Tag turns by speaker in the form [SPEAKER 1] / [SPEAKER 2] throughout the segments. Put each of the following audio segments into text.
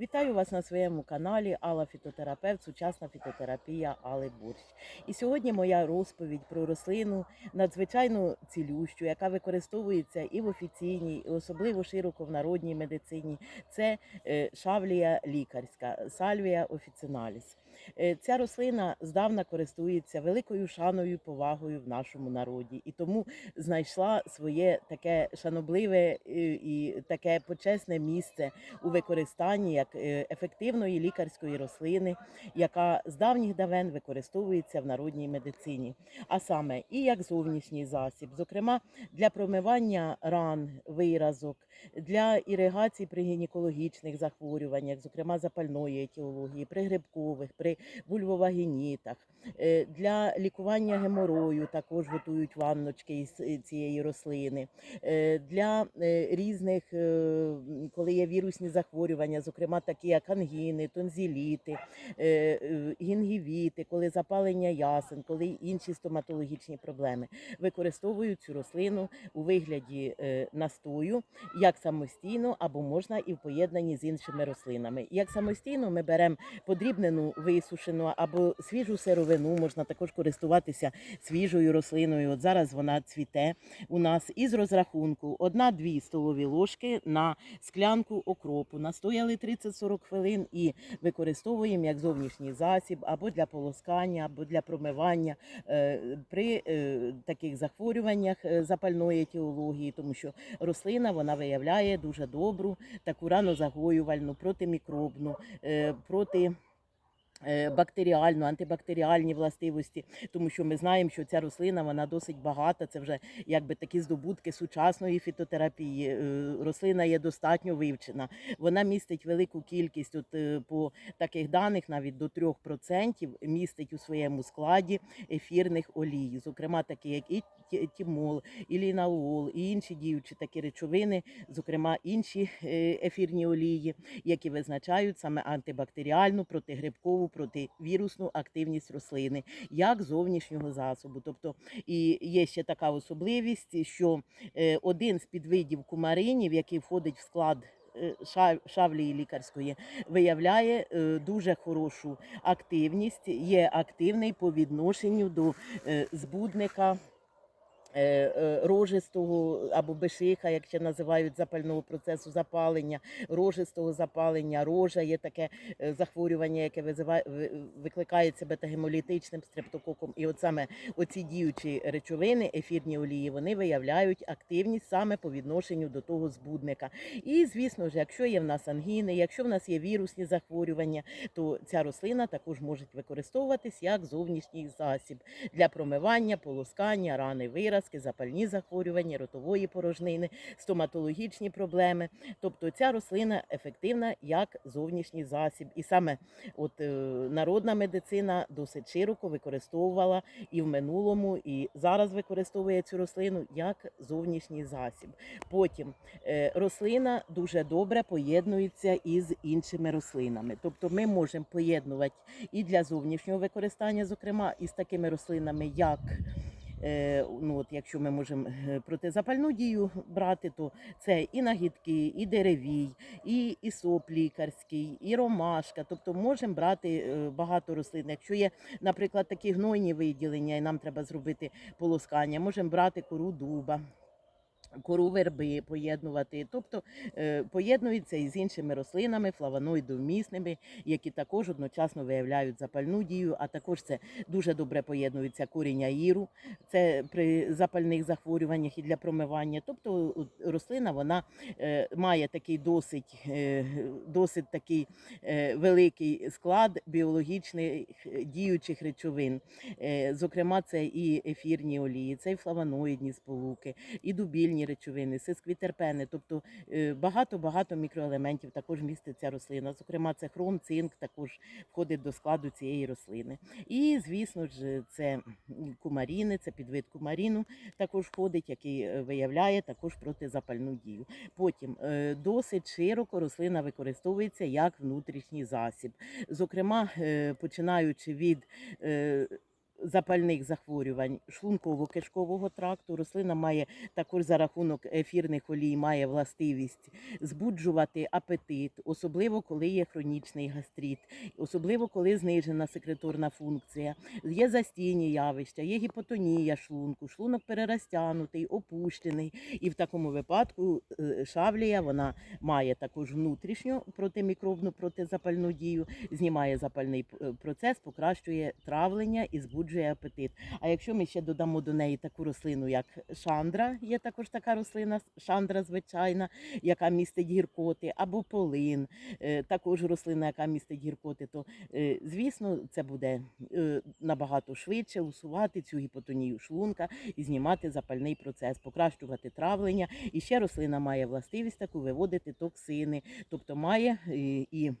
[SPEAKER 1] Вітаю вас на своєму каналі Алла Фітотерапевт, сучасна фітотерапія Али Бурщ. І сьогодні моя розповідь про рослину надзвичайно цілющу, яка використовується і в офіційній, і особливо широко в народній медицині. Це е, шавлія лікарська, сальвія офіціналіс. Е, Ця рослина здавна користується великою шаною і повагою в нашому народі, і тому знайшла своє таке шанобливе е, і таке почесне місце у використанні як е, ефективної лікарської рослини, яка з давніх давен використовується в народній медицині, а саме і як зовнішній засіб, зокрема для промивання ран, виразок, для іригації при гінекологічних захворюваннях, зокрема запальної етіології, при грибкових, при вульвовагінітах, Е, для лікування геморою також готують ванночки із е, цієї рослини. Е, Для різних, коли є вірусні захворювання, зокрема такі як ангіни, тонзіліти, гінгівіти, коли запалення ясен, коли інші стоматологічні проблеми, використовують цю рослину у вигляді настою як самостійно або можна і в поєднанні з іншими рослинами. Як самостійно ми беремо подрібнену висушену або свіжу сировину, можна також користуватися свіжою рослиною. От зараз вона цвіте у нас із розрахунку 1-2 столові ложки на склянку окропу. Настояли 30-40 хвилин і використовуємо як зовнішній засіб або для полоскання, або для промивання е, при е, таких захворюваннях е, запальної етіології, тому що рослина вона виявляє дуже добру таку ранозагоювальну, протимікробну, проти. Е, Бактеріальну, антибактеріальні властивості, тому що ми знаємо, що ця рослина вона досить багата. Це вже якби такі здобутки сучасної фітотерапії. Е, Рослина є достатньо вивчена. Вона містить велику кількість, от е, по таких даних, навіть до 3% містить у своєму складі ефірних олій, зокрема такі, як і ті- тімол, і лінаол, і інші діючі такі речовини, зокрема інші ефірні олії, які визначають саме антибактеріальну, протигрибкову, противірусну активність рослини як зовнішнього засобу. Тобто і є ще така особливість, що е, один з підвидів кумаринів, який входить в склад. е, Шавлії лікарської виявляє е, дуже хорошу активність, є активний по відношенню до збудника рожистого або бешиха, як ще називають запального процесу запалення, рожистого запалення, рожа є таке е, захворювання, яке визиває, ви- викликається бета-гемолітичним стрептококом. І от саме оці діючі речовини, ефірні олії, вони виявляють активність саме по відношенню до того збудника. І звісно ж, якщо є в нас ангіни, якщо в нас є вірусні захворювання, то ця рослина також може використовуватись як зовнішній засіб для промивання, полоскання, рани, виразки, запальні захворювання, ротової порожнини, стоматологічні проблеми. Тобто ця рослина ефективна як зовнішній засіб. І саме от е, народна медицина досить широко використовувала і в минулому, і зараз використовує цю рослину як зовнішній засіб. Потім е, рослина дуже добре поєднується із іншими рослинами. Тобто ми можемо поєднувати і для зовнішнього використання, зокрема, із такими рослинами, як ну, от якщо ми можемо е, протизапальну дію брати, то це і нагідки, і деревій, і соп лікарський, і ромашка. Тобто можемо брати е, багато рослин. Якщо є, наприклад, такі гнойні виділення, і нам треба зробити полоскання, можемо брати кору дуба. Кору верби поєднувати, тобто е, поєднуються із іншими рослинами, флавоноїдомісними, які також одночасно виявляють запальну дію, а також це дуже добре поєднується корінь аїру, це при запальних захворюваннях і для промивання. Тобто рослина вона е, має такий досить, е, досить такий великий склад біологічних діючих речовин. Зокрема, це і ефірні олії, це і флавоноїдні сполуки, і дубільні речовини, сисквітерпени, тобто е, багато-багато мікроелементів також містить ця рослина. Зокрема, це хром, цинк також входить до складу цієї рослини. І, звісно ж, це кумаріни, це підвид кумаріну також входить, який е, виявляє також протизапальну дію. Потім е, досить широко рослина використовується як внутрішній засіб. Зокрема, е, починаючи від е, запальних захворювань шлунково-кишкового тракту. Рослина має також за рахунок ефірних олій має властивість збуджувати апетит, особливо коли є хронічний гастрит, особливо коли знижена секреторна функція, є застійні явища, є гіпотонія шлунку, шлунок перерозтягнутий, опущений. І в такому випадку е, шавлія вона має також внутрішню протимікробну протизапальну дію, знімає запальний процес, покращує травлення і збуджує апетит. А якщо ми ще додамо до неї таку рослину, як шандра, є також така рослина, шандра звичайна, яка містить гіркоти, або полин, е, також рослина, яка містить гіркоти, то е, звісно це буде е, набагато швидше усувати цю гіпотонію шлунка і знімати запальний процес, покращувати травлення. І ще рослина має властивість таку виводити токсини, тобто має і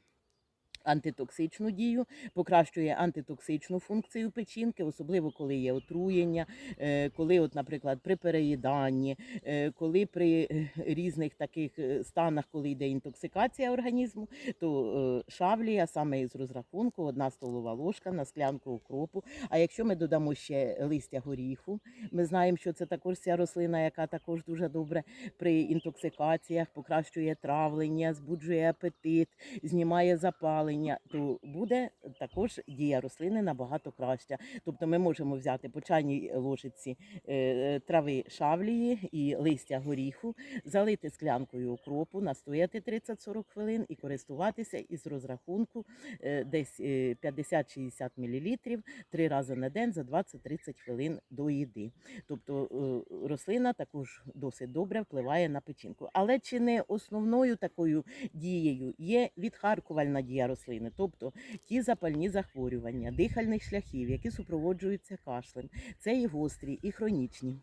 [SPEAKER 1] антитоксичну дію, покращує антитоксичну функцію печінки, особливо коли є отруєння, е, коли, от, наприклад, при переїданні, е, коли при е, різних таких станах, коли йде інтоксикація організму, то шавлія саме із розрахунку одна столова ложка на склянку укропу. А якщо ми додамо ще листя горіху, ми знаємо, що це також ця рослина, яка також дуже добре при інтоксикаціях покращує травлення, збуджує апетит, знімає запалення, то буде також дія рослини набагато краща. Тобто ми можемо взяти по чайній ложиці е, трави шавлії і листя горіху, залити склянкою окропу, настояти 30-40 хвилин і користуватися із розрахунку е, десь е, 50-60 мл три рази на день за 20-30 хвилин до їди. Тобто е, рослина також досить добре впливає на печінку. Але чи не основною такою дією є відхаркувальна дія рослини, тобто ті запальні захворювання дихальних шляхів, які супроводжуються кашлем, це і гострі, і хронічні.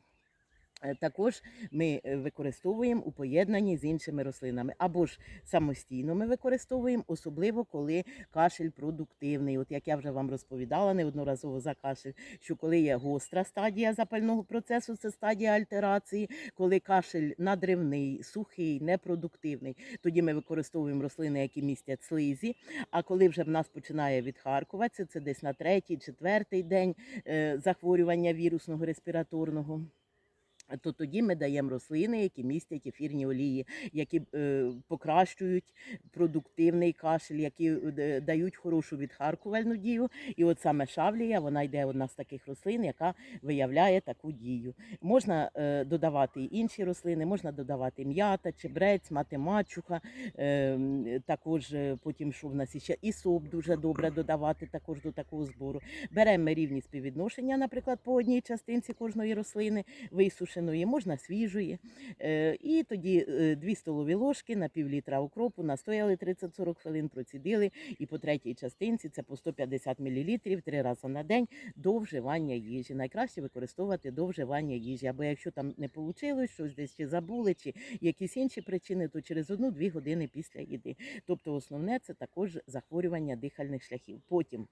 [SPEAKER 1] Е, Також ми е, використовуємо у поєднанні з іншими рослинами, або ж самостійно ми використовуємо, особливо коли кашель продуктивний. От як я вже вам розповідала неодноразово за кашель, що коли є гостра стадія запального процесу, це стадія альтерації, коли кашель надривний, сухий, непродуктивний, тоді ми використовуємо рослини, які містять слизі. А коли вже в нас починає відхаркуватися, це десь на третій, четвертий день е, захворювання вірусного респіраторного то тоді ми даємо рослини, які містять ефірні олії, які е, покращують продуктивний кашель, які е, дають хорошу відхаркувальну дію. І от саме шавлія, вона йде одна з таких рослин, яка виявляє таку дію. Можна е, додавати і інші рослини, можна додавати м'ята, чебрець, мати мачуха. Е, також потім, що в нас ще і соп дуже добре додавати також до такого збору. Беремо рівні співвідношення, наприклад, по одній частинці кожної рослини висушеної, можна свіжої. Е, І тоді 2 столові ложки на пів літра укропу настояли 30-40 хвилин, процідили. І по третій частинці це по 150 мл три рази на день до вживання їжі. Найкраще використовувати до вживання їжі. Або якщо там не вийшло, щось десь чи забули, чи якісь інші причини, то через 1-2 години після їди. Тобто основне це також захворювання дихальних шляхів. Потім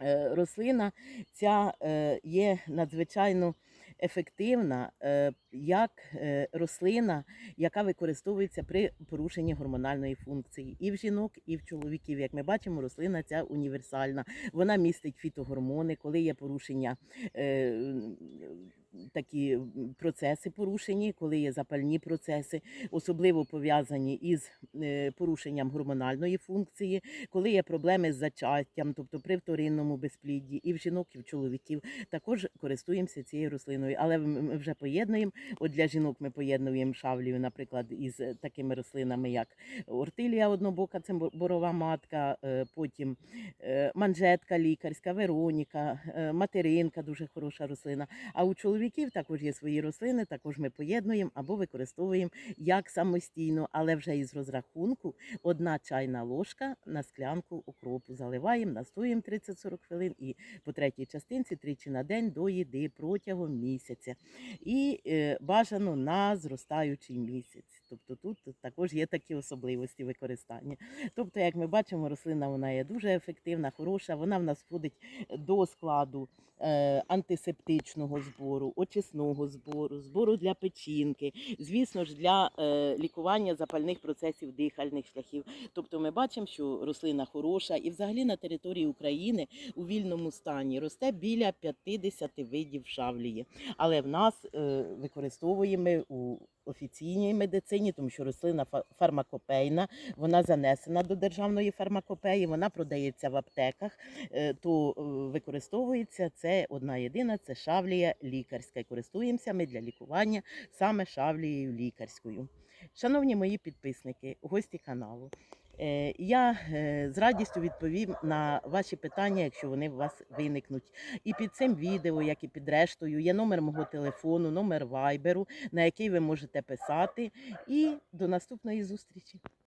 [SPEAKER 1] е, рослина ця е, є надзвичайно ефективна е, як е, рослина, яка використовується при порушенні гормональної функції і в жінок, і в чоловіків. Як ми бачимо, рослина ця універсальна. Вона містить фітогормони, коли є порушення. Такі процеси порушені, коли є запальні процеси, особливо пов'язані із е, порушенням гормональної функції, коли є проблеми з зачаттям, тобто при вторинному безплідді, і в жінок, і в чоловіків, також користуємося цією рослиною. Але ми вже поєднуємо. От для жінок ми поєднуємо шавлію, наприклад, із е, такими рослинами, як ортилія однобока, це борова матка, е, потім манжетка лікарська, вероніка, материнка, дуже хороша рослина. А у чоловіків також є свої рослини, також ми поєднуємо або використовуємо як самостійно, але вже із розрахунку одна чайна ложка на склянку окропу. Заливаємо, настоюємо 30-40 хвилин і по третій частинці тричі на день до їди протягом місяця. І е, бажано на зростаючий місяць. Тобто тут також є такі особливості використання. Тобто, як ми бачимо, рослина вона є дуже ефективна, хороша. Вона в нас входить до складу антисептичного збору, збору, очисного збору, збору для печінки, звісно ж, для е, лікування запальних процесів дихальних шляхів. Тобто ми бачимо, що рослина хороша і взагалі на території України у вільному стані росте біля 50 видів шавлії. Але в нас е, використовуємо у офіційній медицині, тому що рослина фа- фармакопейна, вона занесена до державної фармакопеї, вона продається в аптеках, е, то е, використовується це одна єдина, це шавлія лікарська. Користуємося ми для лікування саме шавлією лікарською. Шановні мої підписники, гості каналу. Е, Я е, з радістю відповім на ваші питання, якщо вони у вас виникнуть. І під цим відео, як і під рештою, є номер мого телефону, номер вайберу, на який ви можете писати. І до наступної зустрічі.